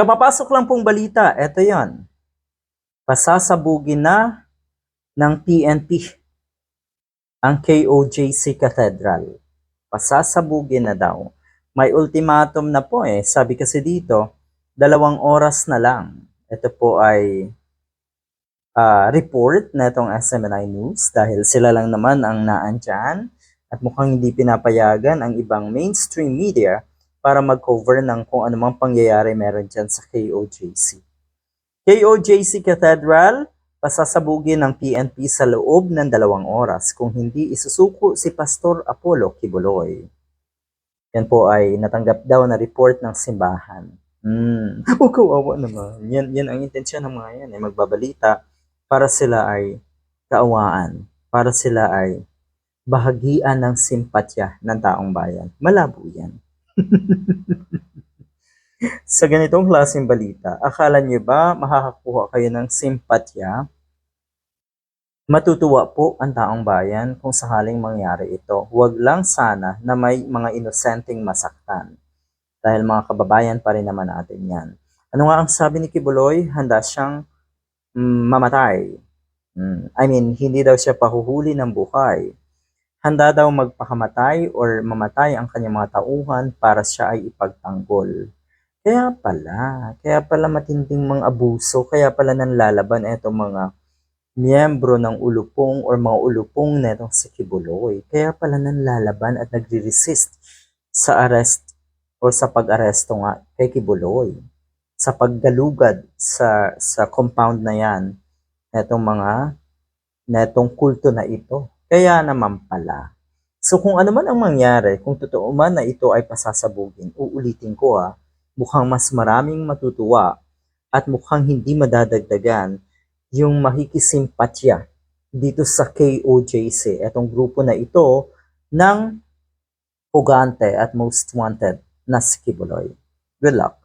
Kapapasok lang pong balita, eto yon. Pasasabugin na ng PNP ang KOJC Cathedral. Pasasabugin na daw. May ultimatum na po eh. Sabi kasi dito, dalawang oras na lang. Ito po ay ah, report na itong SMNI News dahil sila lang naman ang naandyan at mukhang hindi pinapayagan ang ibang mainstream media para mag-cover ng kung anumang pangyayari meron dyan sa KOJC. KOJC Cathedral, pasasabugin ng PNP sa loob ng dalawang oras kung hindi isusuko si Pastor Apollo Kibuloy. Yan po ay natanggap daw na report ng simbahan. Hmm. Oh, kawawa naman. Yan, yan ang intensyon ng mga yan. Eh, magbabalita para sila ay kaawaan. Para sila ay bahagian ng simpatya ng taong bayan. Malabo yan. Sa ganitong klaseng balita, akala nyo ba makakakuha kayo ng simpatya? Matutuwa po ang taong bayan kung sakaling mangyari ito. Huwag lang sana na may mga inosenteng masaktan. Dahil mga kababayan pa rin naman natin yan. Ano nga ang sabi ni Kibuloy? Handa siyang mm, mamatay. Mm, I mean, hindi daw siya pahuhuli ng buhay. Handa daw magpakamatay or mamatay ang kanyang mga tauhan para siya ay ipagtanggol. Kaya pala, kaya pala matinding mga abuso, kaya pala nanlalaban etong mga miyembro ng ulupong or mga ulupong netong si Kibuloy. Kaya pala nanlalaban at nagre-resist sa arrest or sa pag-aresto nga kay Kibuloy. Sa paggalugad sa sa compound na yan, netong mga netong kulto na ito. Kaya naman pala. So kung ano man ang mangyari, kung totoo man na ito ay pasasabugin, uulitin ko ha, mukhang mas maraming matutuwa at mukhang hindi madadagdagan yung makikisimpatya dito sa KOJC, etong grupo na ito ng pugante at most wanted na si Kibuloy. Good luck!